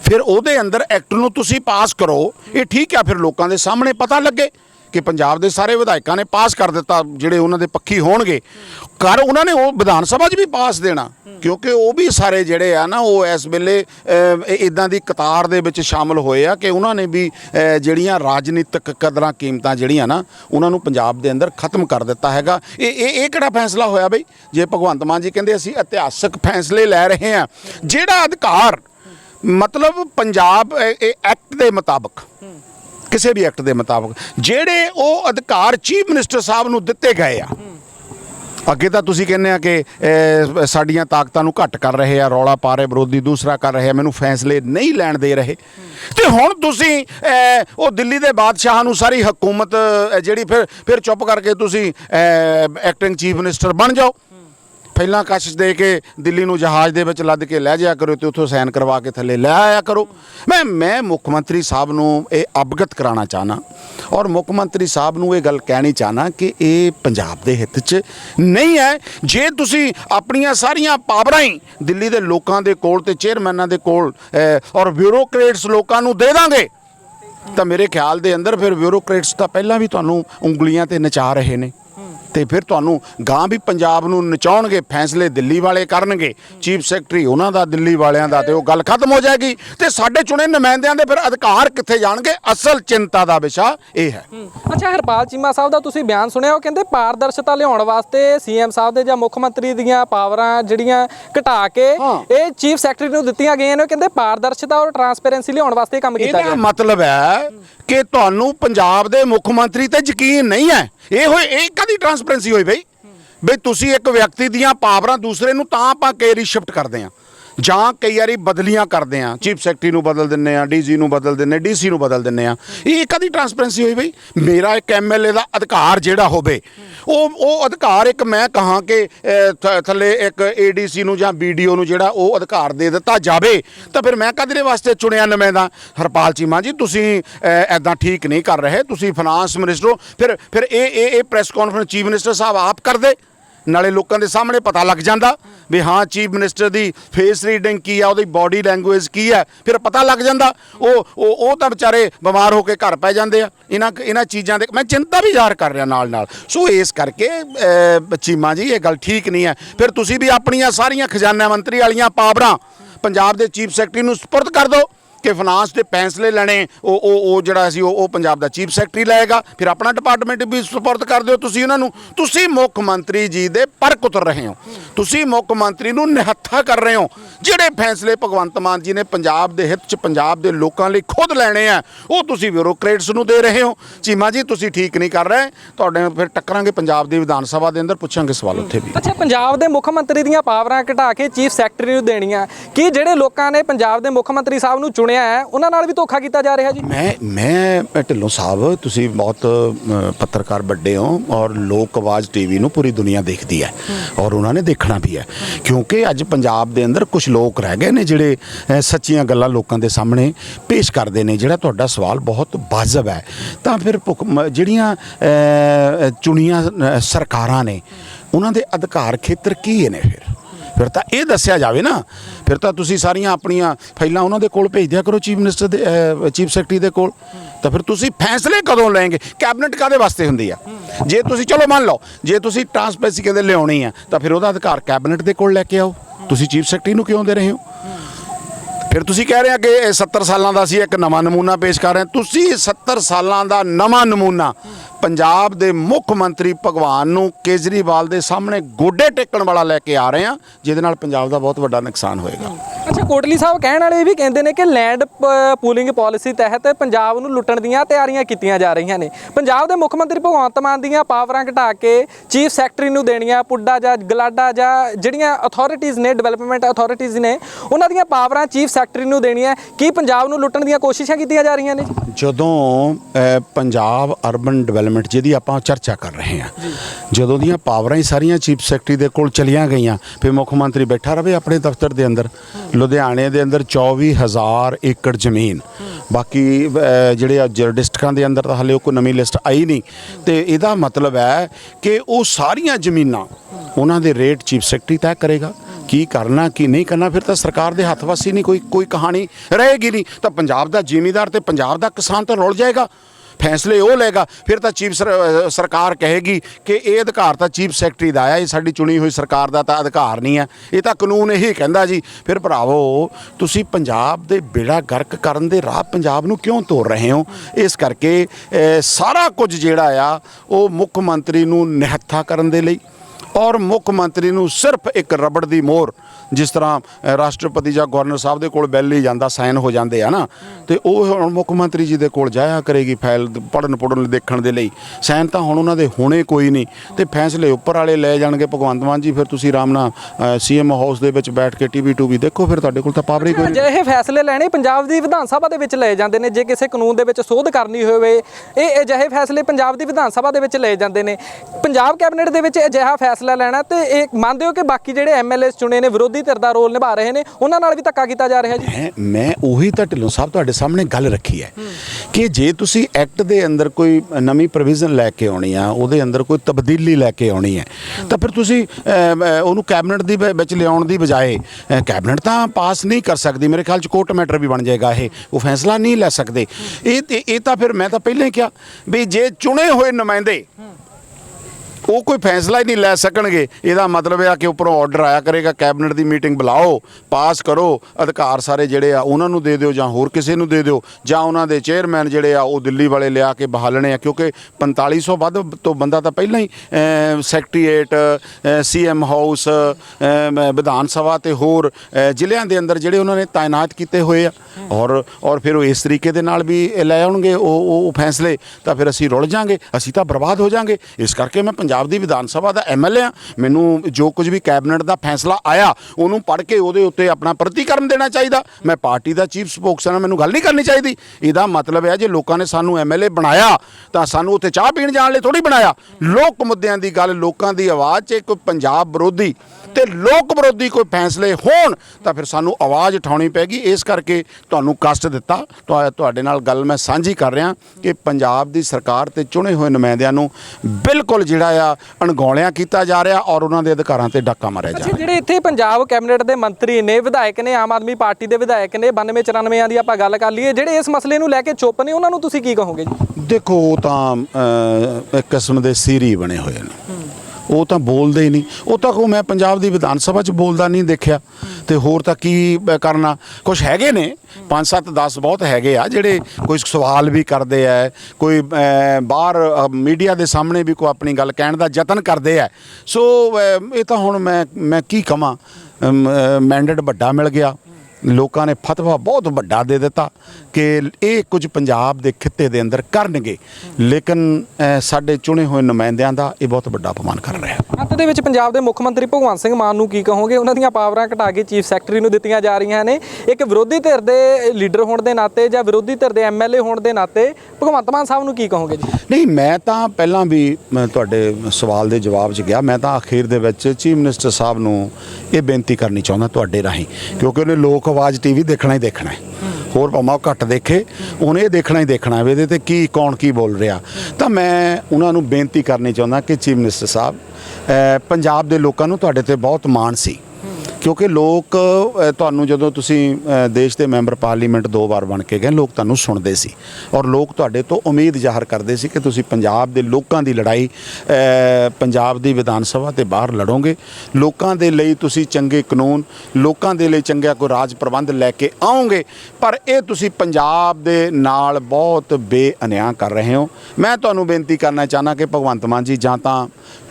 ਫਿਰ ਉਹਦੇ ਅੰਦਰ ਐਕਟ ਨੂੰ ਤੁਸੀਂ ਪਾਸ ਕਰੋ। ਇਹ ਠੀਕ ਆ, ਫਿਰ ਲੋਕਾਂ ਦੇ ਸਾਹਮਣੇ ਪਤਾ ਲੱਗੇ। ਕਿ ਪੰਜਾਬ ਦੇ ਸਾਰੇ ਵਿਧਾਇਕਾਂ ਨੇ ਪਾਸ ਕਰ ਦਿੱਤਾ, ਜਿਹੜੇ ਉਹਨਾਂ ਦੇ ਪੱਖੀ ਹੋਣਗੇ। ਕਰ ਉਹਨਾਂ ਨੇ ਉਹ ਵਿਧਾਨ ਸਭਾ 'ਚ ਵੀ ਪਾਸ ਦੇਣਾ, ਕਿਉਂਕਿ ਉਹ ਵੀ ਸਾਰੇ ਜਿਹੜੇ ਆ ਨਾ, ਉਹ ਇਸ ਵੇਲੇ ਇਦਾਂ ਦੀ ਕਤਾਰ ਦੇ ਵਿੱਚ ਸ਼ਾਮਲ ਹੋਏ ਆ ਕਿ ਉਹਨਾਂ ਨੇ ਵੀ ਜਿਹੜੀਆਂ ਰਾਜਨੀਤਿਕ ਕਦਰਾਂ, ਕੀਮਤਾਂ ਜਿਹੜੀਆਂ ਨਾ, ਉਹਨਾਂ ਨੂੰ ਪੰਜਾਬ ਦੇ ਅੰਦਰ ਖਤਮ ਕਰ ਦਿੱਤਾ ਹੈਗਾ। ਇਹ ਇਹ ਇਹ ਕਿਹੜਾ ਫੈਸਲਾ ਹੋਇਆ ਬਈ? ਜੇ ਭਗਵੰਤ ਮਾਨ ਜੀ ਕਹਿੰਦੇ ਅਸੀਂ ਇਤਿਹਾਸਕ ਫੈਸਲੇ ਲੈ ਰਹੇ ਹਾਂ, ਜਿਹੜਾ ਅਧਿਕਾਰ, ਮਤਲਬ ਪੰਜਾਬ ਐਕਟ ਦੇ ਮੁਤਾਬਕ ਕਿਸੇ ਵੀ ਐਕਟ ਦੇ ਮੁਤਾਬਕ, ਜਿਹੜੇ ਉਹ ਅਧਿਕਾਰ ਚੀਫ ਮਿਨਿਸਟਰ ਸਾਹਿਬ ਨੂੰ ਦਿੱਤੇ ਗਏ ਆ। ਅੱਗੇ ਤਾਂ ਤੁਸੀਂ ਕਹਿੰਦੇ ਆ ਕਿ ਸਾਡੀਆਂ ਤਾਕਤਾਂ ਨੂੰ ਘੱਟ ਕਰ ਰਹੇ ਆ, ਰੌਲਾ ਪਾ ਰਹੇ, ਵਿਰੋਧੀ ਦੂਸਰਾ ਕਰ ਰਹੇ ਆ, ਮੈਨੂੰ ਫੈਸਲੇ ਨਹੀਂ ਲੈਣ ਦੇ ਰਹੇ। ਤੇ ਹੁਣ ਤੁਸੀਂ ਉਹ ਦਿੱਲੀ ਦੇ ਬਾਦਸ਼ਾਹ ਨੂੰ ਸਾਰੀ ਹਕੂਮਤ ਜਿਹੜੀ ਫਿਰ ਫਿਰ ਚੁੱਪ ਕਰਕੇ ਤੁਸੀਂ ਐਕਟਿੰਗ ਚੀਫ ਮਿਨਿਸਟਰ ਬਣ ਜਾਓ। ਪਹਿਲਾਂ ਕਸ਼ਸ਼ ਦੇ ਕੇ ਦਿੱਲੀ ਨੂੰ ਜਹਾਜ਼ ਦੇ ਵਿੱਚ ਲੱਦ ਕੇ ਲੈ ਜਾਇਆ ਕਰੋ ਤੇ ਉੱਥੋਂ ਸਾਈਨ ਕਰਵਾ ਕੇ ਥੱਲੇ ਲੈ ਆਇਆ ਕਰੋ। ਮੈਂ ਮੈਂ ਮੁੱਖ ਮੰਤਰੀ ਸਾਹਿਬ ਨੂੰ ਇਹ ਅਵਗਤ ਕਰਾਉਣਾ ਚਾਹਨਾ ਔਰ ਮੁੱਖ ਮੰਤਰੀ ਸਾਹਿਬ ਨੂੰ ਇਹ ਗੱਲ ਕਹਿਣੀ ਚਾਹਨਾ ਕਿ ਇਹ ਪੰਜਾਬ ਦੇ ਹਿੱਤ 'ਚ ਨਹੀਂ ਹੈ। ਜੇ ਤੁਸੀਂ ਆਪਣੀਆਂ ਸਾਰੀਆਂ ਪਾਵਰਾਂ ਹੀ ਦਿੱਲੀ ਦੇ ਲੋਕਾਂ ਦੇ ਕੋਲ ਤੇ ਚੇਅਰਮੈਨਾਂ ਦੇ ਕੋਲ ਔਰ ਬਿਊਰੋਕਰੇਟਸ ਲੋਕਾਂ ਨੂੰ ਦੇ ਦਾਂਗੇ, ਤਾਂ ਮੇਰੇ ਖਿਆਲ ਦੇ ਅੰਦਰ ਫਿਰ ਬਿਊਰੋਕਰੇਟਸ ਤਾਂ ਪਹਿਲਾਂ ਵੀ ਤੁਹਾਨੂੰ ਉਂਗਲੀਆਂ ਤੇ ਨਚਾ ਰਹੇ ਨੇ। ਤੇ ਫਿਰ ਤੁਹਾਨੂੰ ਗਾਂ ਵੀ ਪੰਜਾਬ ਨੂੰ ਨਚਾਉਣਗੇ ਫੈਸਲੇ ਦਿੱਲੀ ਵਾਲੇ ਕਰਨਗੇ। ਚੀਫ ਸੈਕਟਰੀ ਉਹਨਾਂ ਦਾ ਦਿੱਲੀ ਵਾਲਿਆਂ ਦਾ ਤੇ ਉਹ ਗੱਲ ਖਤਮ ਹੋ ਜਾਏਗੀ। ਤੇ ਸਾਡੇ ਚੁਣੇ ਨੁਮਾਇੰਦਿਆਂ ਦੇ ਫਿਰ ਅਧਿਕਾਰ ਕਿੱਥੇ ਜਾਣਗੇ? ਅਸਲ ਚਿੰਤਾ ਦਾ ਵਿਸ਼ਾ ਇਹ ਹੈ। ਅੱਛਾ ਹਰਪਾਲ ਚੀਮਾ ਸਾਹਿਬ ਦਾ ਤੁਸੀਂ ਬਿਆਨ ਸੁਣਿਆ ਉਹ ਕਹਿੰਦੇ ਪਾਰਦਰਸ਼ਤਾ ਲਿਆਉਣ ਵਾਸਤੇ ਸੀਐਮ ਸਾਹਿਬ ਦੇ ਜਾਂ ਮੁੱਖ ਮੰਤਰੀ ਦੀਆਂ ਪਾਵਰਾਂ ਜਿਹੜੀਆਂ ਘਟਾ ਕੇ। ਇਹ ਚੀਫ ਸੈਕਟਰੀ ਨੂੰ ਦਿੱਤੀਆਂ ਗਈਆਂ ਨੇ ਉਹ ਕਹਿੰਦੇ ਪਾਰਦਰਸ਼ਤਾ ਔਰ ਟਰਾਂਸਪੇਰੈਂਸੀ ਲਿਆਉਣ ਵਾਸਤੇ ਕੰਮ ਕੀਤਾ ਇਹਦਾ ਗਿਆ। ਮਤਲਬ ਹੈ ਕਿ ਤੁਹਾਨੂੰ ਪੰਜਾਬ ਦੇ ਮੁੱਖ ਮੰਤਰੀ ਤੇ ਯਕੀਨ ਨਹੀਂ ਹੈ। ਇਹ ਹੋਏ, ਇਹ ਕਦੀ ਟਰਾਂਸਪੇਰੈਂਸੀ ਹੋਈ ਬਈ? ਬਈ ਤੁਸੀਂ ਇੱਕ ਵਿਅਕਤੀ ਦੀਆਂ ਪਾਵਰਾਂ ਦੂਸਰੇ ਨੂੰ ਤਾਂ ਆਪਾਂ ਕੇ ਸ਼ਿਫਟ ਕਰਦੇ ਆ ਜਾਂ ਕਈ ਵਾਰੀ ਬਦਲੀਆਂ ਕਰਦੇ ਆ ਚੀਫ ਸੈਕਟਰੀ ਨੂੰ ਬਦਲ ਦਿੰਨੇ ਆ ਡੀਜੀ ਨੂੰ ਬਦਲ ਦਿੰਨੇ ਡੀਸੀ ਨੂੰ ਬਦਲ ਦਿੰਨੇ ਆ ਇਹ ਕਦੀ ਟਰਾਂਸਪੇਰੈਂਸੀ ਹੋਈ ਬਈ। ਮੇਰਾ ਇੱਕ ਐਮਐਲਏ ਦਾ ਅਧਿਕਾਰ ਜਿਹੜਾ ਹੋਵੇ, ਉਹ ਉਹ ਅਧਿਕਾਰ ਇੱਕ ਮੈਂ ਕਹਾਂ ਕਿ ਥ- ਥੱਲੇ ਇੱਕ ਏਡੀਸੀ ਨੂੰ ਜਾਂ ਬੀਡੀਓ ਨੂੰ ਜਿਹੜਾ ਉਹ ਅਧਿਕਾਰ ਦੇ ਦਿੱਤਾ ਜਾਵੇ, ਤਾਂ ਫਿਰ ਮੈਂ ਕਦੇ ਵਾਸਤੇ ਚੁਣਿਆ ਨੁਮਾਇੰਦਾ ਹਰਪਾਲ ਚੀਮਾ ਜੀ, ਤੁਸੀਂ ਐਦਾਂ ਠੀਕ ਨਹੀਂ ਕਰ ਰਹੇ। ਤੁਸੀਂ ਫਾਈਨਾਂਸ ਮਿਨਿਸਟਰ ਹੋ, ਫਿਰ ਫਿਰ ਇਹ ਇਹ ਇਹ ਪ੍ਰੈਸ ਕਾਨਫਰੰਸ ਚੀਫ ਮਿਨਿਸਟਰ ਸਾਹਿਬ ਆਪ ਕਰਦੇ। ਨਾਲੇ ਲੋਕਾਂ ਦੇ ਸਾਹਮਣੇ ਪਤਾ ਲੱਗ ਜਾਂਦਾ ਵੀ ਹਾਂ, ਚੀਫ ਮਿਨਿਸਟਰ ਦੀ ਫੇਸ ਰੀਡਿੰਗ ਕੀ ਆ, ਉਹਦੀ ਬਾਡੀ ਲੈਂਗੁਏਜ ਕੀ ਆ, ਫਿਰ ਪਤਾ ਲੱਗ ਜਾਂਦਾ, ਉਹ ਉਹ ਤਾਂ ਵਿਚਾਰੇ ਬਿਮਾਰ ਹੋ ਕੇ ਘਰ ਪੈ ਜਾਂਦੇ ਆ। ਇਹਨਾਂ ਇਹਨਾਂ ਚੀਜ਼ਾਂ ਦੇ, ਮੈਂ ਚਿੰਤਾ ਵੀ ਜ਼ਾਹਰ ਕਰ ਰਿਹਾ ਨਾਲ ਨਾਲ ਸੋ ਇਸ ਕਰਕੇ ਚੀਮਾ ਜੀ, ਇਹ ਗੱਲ ਠੀਕ ਨਹੀਂ ਹੈ। ਫਿਰ ਤੁਸੀਂ ਵੀ ਆਪਣੀਆਂ ਸਾਰੀਆਂ ਖਜ਼ਾਨਾ ਮੰਤਰੀ ਵਾਲੀਆਂ ਪਾਵਰਾਂ, ਪੰਜਾਬ ਦੇ ਚੀਫ ਸੈਕਟਰੀ ਨੂੰ ਸਪੁਰਦ ਕਰ ਦਿਓ। ਕਿ ਫਾਈਨਾਂਸ ਦੇ ਫੈਸਲੇ ਲੈਣੇ, ਉਹ ਉਹ ਉਹ ਜਿਹੜਾ ਸੀ, ਉਹ ਉਹ ਪੰਜਾਬ ਦਾ ਚੀਫ ਸੈਕਟਰੀ ਲਏਗਾ। ਫਿਰ ਆਪਣਾ ਡਿਪਾਰਟਮੈਂਟ ਵੀ ਸਪੁਰਦ ਕਰ ਦਿਓ ਤੁਸੀਂ ਉਹਨਾਂ ਨੂੰ। ਤੁਸੀਂ ਮੁੱਖ ਮੰਤਰੀ ਜੀ ਦੇ ਪਰਕ ਉਤਰ ਰਹੇ ਹੋ। ਤੁਸੀਂ ਮੁੱਖ ਮੰਤਰੀ ਨੂੰ ਨਿਹੱਥਾ ਕਰ ਰਹੇ ਹੋ। ਜਿਹੜੇ ਫੈਸਲੇ ਭਗਵੰਤ ਮਾਨ ਜੀ ਨੇ ਪੰਜਾਬ ਦੇ ਹਿੱਤ 'ਚ, ਪੰਜਾਬ ਦੇ ਲੋਕਾਂ ਲਈ ਖੁਦ ਲੈਣੇ ਆ, ਉਹ ਤੁਸੀਂ ਬਿਊਰੋਕ੍ਰੇਟਸ ਨੂੰ ਦੇ ਰਹੇ ਹੋ। ਚੀਮਾ ਜੀ, ਤੁਸੀਂ ਠੀਕ ਨਹੀਂ ਕਰ ਰਹੇ। ਤੁਹਾਡੇ ਨਾਲ ਫਿਰ ਟੱਕਰਾਂਗੇ ਪੰਜਾਬ ਦੀ ਵਿਧਾਨ ਸਭਾ ਦੇ ਅੰਦਰ, ਪੁੱਛਾਂਗੇ ਸਵਾਲ ਉੱਥੇ ਵੀ। ਅੱਛਾ, ਪੰਜਾਬ ਦੇ ਮੁੱਖ ਮੰਤਰੀ ਦੀਆਂ ਪਾਵਰਾਂ ਘਟਾ ਕੇ ਚੀਫ ਸੈਕਟਰੀ ਨੂੰ ਦੇਣੀਆਂ। ਕੀ ਜਿਹੜੇ ਲੋਕਾਂ ਨੇ ਪੰਜਾਬ ਦੇ ਮੁੱਖ ਮੰਤਰੀ ਸਾਹਿਬ ਨੂੰ ਚੁਣ ਚੁਣਿਆ ਹੈ, ਉਹਨਾਂ ਨਾਲ ਵੀ ਧੋਖਾ ਕੀਤਾ ਜਾ ਰਿਹਾ ਜੀ? ਮੈਂ ਮੈਂ ਢਿੱਲੋਂ ਸਾਹਿਬ, ਤੁਸੀਂ ਬਹੁਤ ਪੱਤਰਕਾਰ ਵੱਡੇ ਹੋ ਔਰ ਲੋਕ ਆਵਾਜ਼ ਟੀਵੀ ਨੂੰ ਪੂਰੀ ਦੁਨੀਆ ਦੇਖਦੀ ਹੈ ਔਰ ਉਹਨਾਂ ਨੇ ਦੇਖਣਾ ਵੀ ਹੈ। ਕਿਉਂਕਿ ਅੱਜ ਪੰਜਾਬ ਦੇ ਅੰਦਰ ਕੁਝ ਲੋਕ ਰਹਿ ਗਏ ਨੇ ਜਿਹੜੇ ਸੱਚੀਆਂ ਗੱਲਾਂ ਲੋਕਾਂ ਦੇ ਸਾਹਮਣੇ ਪੇਸ਼ ਕਰਦੇ ਨੇ, ਜਿਹੜਾ ਤੁਹਾਡਾ ਸਵਾਲ ਬਹੁਤ ਵਾਜਬ ਹੈ। ਤਾਂ ਫਿਰ ਭੁੱਖ- ਜਿਹੜੀਆਂ ਚੁਣੀਆਂ ਸਰਕਾਰਾਂ ਨੇ, ਉਹਨਾਂ ਦੇ ਅਧਿਕਾਰ ਖੇਤਰ ਕੀ ਨੇ ਫਿਰ? ਫਿਰ ਤਾਂ ਇਹ ਦੱਸਿਆ ਜਾਵੇ ਨਾ, ਫਿਰ ਤਾਂ ਤੁਸੀਂ ਸਾਰੀਆਂ ਆਪਣੀਆਂ ਫਾਈਲਾਂ ਉਹਨਾਂ ਦੇ ਕੋਲ ਭੇਜ ਦਿਆ ਕਰੋ ਚੀਫ ਮਿਨਿਸਟਰ ਦੇ ਚੀਫ ਸੈਕਟਰੀ ਦੇ ਕੋਲ। ਤਾਂ ਫਿਰ ਤੁਸੀਂ ਫੈਸਲੇ ਕਦੋਂ ਲੈਣਗੇ? ਕੈਬਨਿਟ ਕਾਦੇ ਵਾਸਤੇ ਹੁੰਦੀ ਆ? ਜੇ ਤੁਸੀਂ, ਚਲੋ ਮੰਨ ਲਓ, ਜੇ ਤੁਸੀਂ ਟਰਾਂਸਪੇਰੈਂਸੀ ਕਹਿੰਦੇ ਲਿਆਉਣੀ ਆ, ਤਾਂ ਫਿਰ ਉਹਦਾ ਅਧਿਕਾਰ ਕੈਬਨਿਟ ਦੇ ਕੋਲ ਲੈ ਕੇ ਆਓ। ਤੁਸੀਂ ਚੀਫ ਸੈਕਟਰੀ ਨੂੰ ਕਿਉਂ ਦੇ ਰਹੇ ਹੋ? ਫਿਰ ਤੁਸੀਂ ਕਹਿ ਰਹੇ ਆ ਕਿ ਇਹ 70 ਸਾਲਾਂ ਦਾ ਅਸੀਂ ਇੱਕ ਨਵਾਂ ਨਮੂਨਾ ਪੇਸ਼ ਕਰ ਰਹੇ ਹਾਂ ਤੁਸੀਂ 70 ਸਾਲਾਂ ਦਾ ਨਵਾਂ ਨਮੂਨਾ ਪੰਜਾਬ ਦੇ ਮੁੱਖ ਮੰਤਰੀ ਭਗਵਾਨ ਨੂੰ ਕੇਜਰੀਵਾਲ ਦੇ ਸਾਹਮਣੇ ਗੋਡੇ ਟੇਕਣ ਵਾਲਾ ਲੈ ਕੇ ਆ ਰਹੇ ਆ, ਜਿਹਦੇ ਨਾਲ ਪੰਜਾਬ ਦਾ ਬਹੁਤ ਵੱਡਾ ਨੁਕਸਾਨ ਹੋਏਗਾ। ਅੱਛਾ, ਕੋਟਲੀ ਸਾਹਿਬ, ਕਹਿਣ ਵਾਲੇ ਇਹ ਵੀ ਕਹਿੰਦੇ ਨੇ ਕਿ ਲੈਂਡ ਪੂਲਿੰਗ ਪਾਲਿਸੀ ਤਹਿਤ ਪੰਜਾਬ ਨੂੰ ਲੁੱਟਣ ਦੀਆਂ ਤਿਆਰੀਆਂ ਕੀਤੀਆਂ ਜਾ ਰਹੀਆਂ ਨੇ। ਪੰਜਾਬ ਦੇ ਮੁੱਖ ਮੰਤਰੀ ਭਗਵੰਤ ਮਾਨ ਦੀਆਂ ਪਾਵਰਾਂ ਘਟਾ ਕੇ ਚੀਫ ਸੈਕਟਰੀ ਨੂੰ ਦੇਣੀਆਂ, ਪੁੱਡਾ ਜਾਂ ਗਲਾਡਾ ਜਾਂ ਜਿਹੜੀਆਂ ਅਥਾਰਟੀਆਂ ਨੇ ਡਿਵੈਲਪਮੈਂਟ ਅਥਾਰਟੀਆਂ ਨੇ, ਉਹਨਾਂ ਦੀਆਂ ਪਾਵਰਾਂ ਚੀਫ ਸੈਕਟਰੀ ਨੂੰ ਦੇਣੀਆਂ ਕੀ ਪੰਜਾਬ ਨੂੰ ਲੁੱਟਣ ਦੀਆਂ ਕੋਸ਼ਿਸ਼ਾਂ ਕੀਤੀਆਂ ਜਾ ਰਹੀਆਂ ਨੇ ਜਦੋਂ ਅਹ, ਪੰਜਾਬ ਅਰਬਨ ਡਿਵੈਲਪਮੈਂਟ ਜਿਹਦੀ ਆਪਾਂ ਚਰਚਾ ਕਰ ਰਹੇ ਹਾਂ ਜਦੋਂ ਦੀਆਂ ਪਾਵਰਾਂ ਹੀ ਸਾਰੀਆਂ ਚੀਫ ਸੈਕਟਰੀ ਦੇ ਕੋਲ ਚਲੀਆਂ ਗਈਆਂ ਫਿਰ ਮੁੱਖ ਮੰਤਰੀ ਬੈਠਾ ਰਵੇ ਆਪਣੇ ਦਫ਼ਤਰ ਦੇ ਅੰਦਰ। ਲੁਧਿਆਣੇ ਦੇ ਅੰਦਰ 24000 ਏਕੜ ਜ਼ਮੀਨ। ਬਾਕੀ ਅਹ, ਜਿਹੜੇ ਆ ਜ- ਡਿਸਟ੍ਰਿਕਟਾਂ ਦੇ ਅੰਦਰ ਤਾਂ ਹਲੇ ਕੋਈ ਨਵੀਂ ਲਿਸਟ ਆਈ ਨਹੀਂ। ਤੇ ਇਹਦਾ ਮਤਲਬ ਹੈ ਕਿ ਉਹ ਸਾਰੀਆਂ ਜ਼ਮੀਨਾਂ ਉਹਨਾਂ ਦੇ ਰੇਟ ਚੀਫ ਸੈਕਟਰੀ ਤੈਅ ਕਰੇਗਾ। ਕੀ ਕਰਨਾ, ਕੀ ਨਹੀਂ ਕਰਨਾ, ਫਿਰ ਤਾਂ ਸਰਕਾਰ ਦੇ ਹੱਥ ਵਾਸੀ ਨਹੀਂ, ਕੋਈ ਕੋਈ ਕਹਾਣੀ ਰਹੇਗੀ ਨਹੀਂ। ਤਾਂ ਪੰਜਾਬ ਦਾ ਜ਼ਿਮੀਂਦਾਰ ਤੇ ਪੰਜਾਬ ਦਾ ਕਿਸਾਨ ਤਾਂ ਰੁਲ ਜਾਏਗਾ, ਫੈਸਲੇ ਉਹ ਲਏਗਾ। ਫਿਰ ਤਾਂ ਚੀਫ ਸਰਕਾਰ ਕਹੇਗੀ ਕਿ ਇਹ ਅਧਿਕਾਰ ਤਾਂ ਚੀਫ ਸੈਕਟਰੀ ਦਾ ਆ, ਇਹ ਸਾਡੀ ਚੁਣੀ ਹੋਈ ਸਰਕਾਰ ਦਾ ਤਾਂ ਅਧਿਕਾਰ ਨਹੀਂ ਹੈ ਇਹ ਤਾਂ ਕਾਨੂੰਨ ਇਹੀ ਕਹਿੰਦਾ ਜੀ। ਫਿਰ ਭਰਾਵੋ, ਤੁਸੀਂ ਪੰਜਾਬ ਦੇ ਬੇੜਾ ਗਰਕ ਕਰਨ ਦੇ ਰਾਹ ਪੰਜਾਬ ਨੂੰ ਕਿਉਂ ਤੋੜ ਰਹੇ ਹੋ? ਇਸ ਕਰਕੇ ਸਾਰਾ ਕੁਝ ਜਿਹੜਾ ਆ, ਉਹ ਮੁੱਖ ਮੰਤਰੀ ਨੂੰ ਨਿਹੱਥਾ ਕਰਨ ਦੇ ਲਈ ਔਰ ਮੁੱਖ ਮੰਤਰੀ ਨੂੰ ਸਿਰਫ ਇੱਕ ਰਬੜ ਦੀ ਮੋਹਰ, ਜਿਸ ਤਰ੍ਹਾਂ ਰਾਸ਼ਟਰਪਤੀ ਜਾਂ ਗਵਰਨਰ ਸਾਹਿਬ ਦੇ ਕੋਲ ਬਿੱਲ ਹੀ ਜਾਂਦਾ, ਸਾਈਨ ਹੋ ਜਾਂਦੇ ਆ ਨਾ। ਤੇ ਉਹ ਹੁਣ ਮੁੱਖ ਮੰਤਰੀ ਜੀ ਦੇ ਕੋਲ ਜਾਇਆ ਕਰੇਗੀ ਫਾਈਲ ਪੜਨ ਪੜਨ ਦੇਖਣ ਦੇ ਲਈ। ਸਾਈਨ ਤਾਂ ਹੁਣ ਉਹਨਾਂ ਦੇ ਹੋਣੇ ਕੋਈ ਨਹੀਂ। ਤੇ ਫੈਸਲੇ ਉੱਪਰ ਵਾਲੇ ਲੈ ਜਾਣਗੇ ਭਗਵੰਤ ਮਾਨ ਜੀ, ਫਿਰ ਤੁਸੀਂ ਆਰਾਮ ਨਾਲ ਸੀਐਮ ਹਾਊਸ ਦੇ ਵਿੱਚ ਬੈਠ ਕੇ ਟੀਵੀ ਟੂਵੀ ਦੇਖੋ, ਫਿਰ ਤੁਹਾਡੇ ਕੋਲ ਤਾਂ ਪਾਵਰ ਹੀ ਕੋਈ ਨਹੀਂ। ਅਜਿਹੇ ਫੈਸਲੇ ਲੈਣੇ ਪੰਜਾਬ ਦੀ ਵਿਧਾਨ ਸਭਾ ਦੇ ਵਿੱਚ ਲਏ ਜਾਂਦੇ ਨੇ। ਜੇ ਕਿਸੇ ਕਾਨੂੰਨ ਦੇ ਵਿੱਚ ਸੋਧ ਕਰਨੀ ਹੋਵੇ, ਇਹ ਅਜਿਹੇ ਫੈਸਲੇ ਪੰਜਾਬ ਦੀ ਵਿਧਾਨ ਸਭਾ ਦੇ ਵਿੱਚ ਲਏ ਜਾਂਦੇ ਨੇ। ਪੰਜਾਬ ਕੈਬਨਿਟ ਦੇ ਵਿੱਚ ਅਜਿਹਾ ਫੈਸਲਾ ਲੈਣਾ ਤੇ ਇਹ ਮੰਨਦੇ ਹੋ ਕਿ ਬਾਕੀ ਜਿਹੜੇ ਐਮਐਲਏ ਚੁਣੇ ਨੇ, ਵਿਰੋਧੀ ਧਿਰ ਦਾ ਰੋਲ ਨਿਭਾ ਰਹੇ ਨੇ, ਉਹਨਾਂ ਨਾਲ ਵੀ ਧੱਕਾ ਕੀਤਾ ਜਾ ਰਿਹਾ ਜੀ? ਮੈਂ ਉਹੀ ਤਾਂ ਢਿੱਲੋਂ ਸਾਹਿਬ ਤੁਹਾਡੇ ਸਾਹਮਣੇ ਗੱਲ ਰੱਖੀ ਹੈ ਕਿ ਜੇ ਤੁਸੀਂ ਐਕਟ ਦੇ ਅੰਦਰ ਕੋਈ ਨਵੀਂ ਪ੍ਰੋਵੀਜ਼ਨ ਲੈ ਕੇ ਆਉਣੀ ਆ, ਉਹਦੇ ਅੰਦਰ ਕੋਈ ਤਬਦੀਲੀ ਲੈ ਕੇ ਆਉਣੀ ਹੈ, ਤਾਂ ਫਿਰ ਤੁਸੀਂ ਉਹਨੂੰ ਕੈਬਨਿਟ ਦੀ ਵਿੱਚ ਲਿਆਉਣ ਦੀ ਬਜਾਏ ਕੈਬਨਿਟ ਤਾਂ ਪਾਸ ਨਹੀਂ ਕਰ ਸਕਦੀ। ਮੇਰੇ ਖਿਆਲ ਚ ਕੋਰਟ ਮੈਟਰ ਵੀ ਬਣ ਜਾਏਗਾ ਇਹ, ਉਹ ਫੈਸਲਾ ਨਹੀਂ ਲੈ ਸਕਦੇ। ਇਹ ਇਹ ਤਾਂ ਫਿਰ ਮੈਂ ਤਾਂ ਪਹਿਲਾਂ ਹੀ ਕਿਹਾ ਵੀ ਜੇ ਚੁਣੇ ਹੋਏ ਨੁਮਾਇੰਦੇ ਉਹ ਕੋਈ ਫੈਸਲਾ ਹੀ ਨਹੀਂ ਲੈ ਸਕਣਗੇ। ਇਹਦਾ ਮਤਲਬ ਆ ਕਿ ਉੱਪਰੋਂ ਆਰਡਰ ਆਇਆ ਕਰੇਗਾ ਕੈਬਨਿਟ ਦੀ ਮੀਟਿੰਗ ਬੁਲਾਓ ਪਾਸ ਕਰੋ, ਅਧਿਕਾਰ ਸਾਰੇ ਜਿਹੜੇ ਆ ਉਹਨਾਂ ਨੂੰ ਦੇ ਦਿਓ ਜਾਂ ਹੋਰ ਕਿਸੇ ਨੂੰ ਦੇ ਦਿਓ, ਜਾਂ ਉਹਨਾਂ ਦੇ ਚੇਅਰਮੈਨ ਜਿਹੜੇ ਆ ਉਹ ਦਿੱਲੀ ਵਾਲੇ ਲਿਆ ਕੇ ਬਹਾਲਣੇ ਆ, ਕਿਉਂਕਿ 4500 ਵੱਧ ਤੋਂ ਬੰਦਾ ਤਾਂ ਪਹਿਲਾਂ ਹੀ secretariat CM house Vidhan Sabha ਤੇ ਹੋਰ ਜ਼ਿਲ੍ਹਿਆਂ ਦੇ ਅੰਦਰ ਜਿਹੜੇ ਉਹਨਾਂ ਨੇ ਤਾਇਨਾਤ ਕੀਤੇ ਹੋਏ ਆ। ਔਰ ਔਰ ਫਿਰ ਉਹ ਇਸ ਤਰੀਕੇ ਦੇ ਨਾਲ ਵੀ ਲੈ ਆਉਣਗੇ ਉਹ ਉਹ ਫੈਸਲੇ, ਤਾਂ ਫਿਰ ਅਸੀਂ ਰੁਲ ਜਾਾਂਗੇ, ਅਸੀਂ ਤਾਂ ਬਰਬਾਦ ਹੋ ਜਾਾਂਗੇ। ਇਸ ਕਰਕੇ ਮੈਂ ਪੰਜਾਬ ਦੀ ਵਿਧਾਨ ਸਭਾ ਦਾ ਐਮਐਲਏ ਆ। ਮੈਨੂੰ ਜੋ ਕੁਝ ਵੀ ਕੈਬਨਿਟ ਦਾ ਫੈਸਲਾ ਆਇਆ, ਉਹਨੂੰ ਪੜ੍ਹ ਕੇ ਉਹਦੇ ਉੱਤੇ ਆਪਣਾ ਪ੍ਰਤੀਕਰਮ ਦੇਣਾ ਚਾਹੀਦਾ। ਮੈਂ ਪਾਰਟੀ ਦਾ ਚੀਫ ਸਪੋਕਸਰ ਹਾਂ ਮੈਨੂੰ ਗੱਲ ਨਹੀਂ ਕਰਨੀ ਚਾਹੀਦੀ। ਇਹਦਾ ਮਤਲਬ ਹੈ ਜੇ ਲੋਕਾਂ ਨੇ ਸਾਨੂੰ ਐਮਐਲਏ ਬਣਾਇਆ, ਤਾਂ ਸਾਨੂੰ ਉੱਥੇ ਚਾਹ ਪੀਣ ਜਾਣ ਲਈ ਥੋੜੀ ਬਣਾਇਆ। ਲੋਕ ਮੁੱਦਿਆਂ ਦੀ ਗੱਲ, ਲੋਕਾਂ ਦੀ ਆਵਾਜ਼ 'ਚ ਕੋਈ ਪੰਜਾਬ ਵਿਰੋਧੀ ਤੇ ਲੋਕ ਵਿਰੋਧੀ ਕੋਈ ਫੈਸਲੇ ਹੋਣ ਤਾਂ ਫਿਰ ਸਾਨੂੰ ਆਵਾਜ਼ ਉਠਾਉਣੀ ਪੈਗੀ। ਇਸ ਕਰਕੇ ਤੁਹਾਨੂੰ ਕਸ਼ਟ ਦਿੱਤਾ। ਤੁਹਾ- ਤੁਹਾਡੇ ਨਾਲ ਗੱਲ ਮੈਂ ਸਾਂਝੀ ਕਰ ਰਿਹਾ ਕਿ ਪੰਜਾਬ ਦੀ ਸਰਕਾਰ ਤੇ ਚੁਣੇ ਹੋਏ ਨੁਮਾਇੰਦਿਆਂ ਨੂੰ ਬਿਲਕੁਲ ਜਿਹੜਾ ਆ ਅਣਗੌਲਿਆਂ ਕੀਤਾ ਜਾ ਰਿਹਾ ਔਰ ਉਹਨਾਂ ਦੇ ਅਧਿਕਾਰਾਂ ਤੇ ਡਾਕਾ ਮਾਰਿਆ ਜਾ ਅੱਛਾ ਜਿਹੜੇ ਇੱਥੇ ਪੰਜਾਬ ਕੈਬਨਿਟ ਦੇ ਮੰਤਰੀ ਨੇ ਵਿਧਾਇਕ ਨੇ ਆਮ ਆਦਮੀ ਪਾਰਟੀ ਦੇ ਵਿਧਾਇਕ ਨੇ 92 94 ਦੀ ਆਪਾਂ ਗੱਲ ਕਰ ਲਈਏ ਜਿਹੜੇ ਇਸ ਮਸਲੇ ਨੂੰ ਲੈ ਕੇ ਚੁੱਪ ਨੇ ਉਹਨਾਂ ਨੂੰ ਤੁਸੀਂ ਕੀ ਕਹੋਗੇ ਜੀ? ਰਿਹਾ ਦੇਖੋ ਤਾਂ ਇੱਕ ਕਿਸਮ ਦੇ ਸੀਰੀ ਬਣੇ ਹੋਏ ਨੇ। ਉਹ ਤਾਂ ਬੋਲਦੇ ਹੀ ਨਹੀਂ। ਉਹ ਤਾਂ ਕੋ ਮੈਂ ਪੰਜਾਬ ਦੀ ਵਿਧਾਨ ਸਭਾ 'ਚ ਬੋਲਦਾ ਨਹੀਂ ਦੇਖਿਆ। ਤੇ ਹੋਰ ਤਾਂ ਕੀ ਕਰਨਾ? ਕੁਝ ਹੈਗੇ ਨੇ? 5 7 10 ਬਹੁਤ ਹੈਗੇ ਆ ਜਿਹੜੇ ਕੋਈ ਸਵਾਲ ਵੀ ਕਰਦੇ ਆ, ਕੋਈ ਬਾਹਰ ਮੀਡੀਆ ਦੇ ਸਾਹਮਣੇ ਵੀ ਕੋਈ ਆਪਣੀ ਗੱਲ ਕਹਿਣ ਦਾ ਯਤਨ ਕਰਦੇ ਆ। ਸੋ ਇਹ ਤਾਂ ਹੁਣ ਮੈਂ ਮੈਂ ਕੀ ਕਹਾਂ ਮੈਂਡੇਟ ਵੱਡਾ ਮਿਲ ਗਿਆ। ਲੋਕਾਂ ਨੇ ਫਤਵਾ ਬਹੁਤ ਵੱਡਾ ਦੇ ਦਿੱਤਾ। ਕਿ ਇਹ ਕੁਝ ਪੰਜਾਬ ਦੇ ਖਿੱਤੇ ਦੇ ਅੰਦਰ ਕਰਨਗੇ। ਲੇਕਿਨ ਸਾਡੇ ਚੁਣੇ ਹੋਏ ਨੁਮਾਇੰਦਿਆਂ ਦਾ ਇਹ ਬਹੁਤ ਵੱਡਾ ਅਪਮਾਨ ਕਰ ਰਿਹਾ ਅੰਤ ਦੇ ਵਿੱਚ ਪੰਜਾਬ ਦੇ ਮੁੱਖ ਮੰਤਰੀ ਭਗਵੰਤ ਸਿੰਘ ਮਾਨ ਨੂੰ ਕੀ ਕਹੋਗੇ? ਉਹਨਾਂ ਦੀਆਂ ਪਾਵਰਾਂ ਘਟਾ ਕੇ ਚੀਫ ਸੈਕਟਰੀ ਨੂੰ ਦਿੱਤੀਆਂ ਜਾ ਰਹੀਆਂ ਨੇ। ਇੱਕ ਵਿਰੋਧੀ ਧਿਰ ਦੇ ਲੀਡਰ ਹੋਣ ਦੇ ਨਾਤੇ ਜਾਂ ਵਿਰੋਧੀ ਧਿਰ ਦੇ ਐਮਐਲਏ ਹੋਣ ਦੇ ਨਾਤੇ ਭਗਵੰਤ ਮਾਨ ਸਾਹਿਬ ਨੂੰ ਕੀ ਕਹੋਗੇ ਜੀ? ਨਹੀਂ ਮੈਂ ਤਾਂ ਪਹਿਲਾਂ ਵੀ ਤੁਹਾਡੇ ਸਵਾਲ ਦੇ ਜਵਾਬ 'ਚ ਗਿਆ। ਮੈਂ ਤਾਂ ਅਖੀਰ ਦੇ ਵਿੱਚ ਚੀਫ ਮਿਨਿਸਟਰ ਸਾਹਿਬ ਨੂੰ ਇਹ ਬੇਨਤੀ ਕਰਨੀ ਚਾਹੁੰਦਾ ਤੁਹਾਡੇ ਰਾਹੀਂ ਕਿਉਂਕਿ ਉਹਨੇ ਲੋਕ ਆਵਾਜ਼ ਟੀਵੀ ਦੇਖਣਾ ਹੀ ਦੇਖਣਾ ਹੈ। ਹੋਰ ਭਾਵੇਂ ਉਹ ਘੱਟ ਦੇਖੇ, ਉਹਨੇ ਇਹ ਦੇਖਣਾ ਹੀ ਦੇਖਣਾ ਵੀ ਇਹਦੇ ਤੇ ਕੀ, ਕੌਣ ਕੀ ਬੋਲ ਰਿਹਾ। ਤਾਂ ਮੈਂ ਉਹਨਾਂ ਨੂੰ ਬੇਨਤੀ ਕਰਨੀ ਚਾਹੁੰਦਾ ਕਿ ਚੀਫ ਮਿਨਿਸਟਰ ਸਾਹਿਬ ਪੰਜਾਬ ਦੇ ਲੋਕਾਂ ਨੂੰ ਤੁਹਾਡੇ ਤੇ ਬਹੁਤ ਮਾਣ ਸੀ। ਕਿਉਂਕਿ ਲੋਕ ਤੁਹਾਨੂੰ ਜਦੋਂ ਤੁਸੀਂ ਦੇਸ਼ ਦੇ ਮੈਂਬਰ ਪਾਰਲੀਮੈਂਟ ਦੋ ਵਾਰ ਬਣ ਕੇ ਗਏ, ਲੋਕ ਤੁਹਾਨੂੰ ਸੁਣਦੇ ਸੀ। ਔਰ ਲੋਕ ਤੁਹਾਡੇ ਤੋਂ ਉਮੀਦ ਜ਼ਾਹਰ ਕਰਦੇ ਸੀ ਕਿ ਤੁਸੀਂ ਪੰਜਾਬ ਦੇ ਲੋਕਾਂ ਦੀ ਲੜਾਈ ਪੰਜਾਬ ਦੀ ਵਿਧਾਨ ਸਭਾ ਤੇ ਬਾਹਰ ਲੜੋਗੇ। ਲੋਕਾਂ ਦੇ ਲਈ ਤੁਸੀਂ ਚੰਗੇ ਕਾਨੂੰਨ, ਲੋਕਾਂ ਦੇ ਲਈ ਚੰਗਾ ਕੋਈ ਰਾਜ ਪ੍ਰਬੰਧ ਲੈ ਕੇ ਆਓਗੇ। ਪਰ ਇਹ ਤੁਸੀਂ ਪੰਜਾਬ ਦੇ ਨਾਲ ਬਹੁਤ ਬੇਅਨਿਆਂ ਕਰ ਰਹੇ ਹੋ। ਮੈਂ ਤੁਹਾਨੂੰ ਬੇਨਤੀ ਕਰਨਾ ਚਾਹਨਾ ਕਿ ਭਗਵੰਤ ਮਾਨ ਜੀ ਜਾਂ ਤਾਂ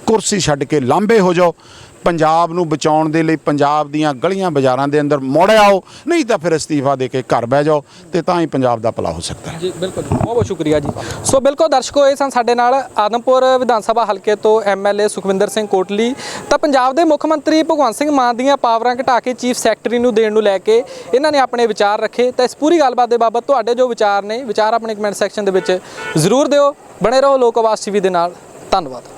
ਕੁਰਸੀ ਛੱਡ ਕੇ ਲਾਂਬੇ ਹੋ ਜਾਓ। ਪੰਜਾਬ ਨੂੰ ਬਚਾਉਣ ਦੇ ਲਈ ਪੰਜਾਬ ਦੀਆਂ ਗਲੀਆਂ ਬਾਜ਼ਾਰਾਂ ਦੇ ਅੰਦਰ ਮੋੜ ਆਓ, ਨਹੀਂ ਤਾਂ ਫਿਰ ਅਸਤੀਫਾ ਦੇ ਕੇ ਘਰ ਬਹਿ ਜਾਓ ਤੇ ਤਾਂ ਹੀ ਪੰਜਾਬ ਦਾ ਭਲਾ ਹੋ ਸਕਦਾ ਹੈ। ਜੀ, ਬਿਲਕੁਲ ਬਹੁਤ ਬਹੁਤ ਸ਼ੁਕਰੀਆ ਜੀ। ਸੋ ਬਿਲਕੁਲ ਦਰਸ਼ਕੋ, ਇਹ ਸਨ ਸਾਡੇ ਨਾਲ ਆਦਮਪੁਰ ਵਿਧਾਨ ਸਭਾ ਹਲਕੇ ਤੋਂ ਐਮਐਲਏ ਸੁਖਵਿੰਦਰ ਸਿੰਘ ਕੋਟਲੀ। ਤਾਂ ਪੰਜਾਬ ਦੇ ਮੁੱਖ ਮੰਤਰੀ ਭਗਵੰਤ ਸਿੰਘ ਮਾਨ ਦੀਆਂ ਪਾਵਰਾਂ ਘਟਾ ਕੇ ਚੀਫ ਸੈਕਟਰੀ ਨੂੰ ਦੇਣ ਨੂੰ ਲੈ ਕੇ ਇਹਨਾਂ ਨੇ ਆਪਣੇ ਵਿਚਾਰ ਰੱਖੇ। ਤਾਂ ਇਸ ਪੂਰੀ ਗੱਲਬਾਤ ਦੇ ਬਾਬਤ ਤੁਹਾਡੇ ਜੋ ਵਿਚਾਰ ਨੇ, ਵਿਚਾਰ ਆਪਣੇ ਕਮੈਂਟ ਸੈਕਸ਼ਨ ਦੇ ਵਿੱਚ ਜ਼ਰੂਰ ਦਿਓ। ਬਣੇ ਰਹੋ ਲੋਕ ਆਵਾਜ਼ ਟੀਵੀ ਦੇ ਨਾਲ। ਧੰਨਵਾਦ।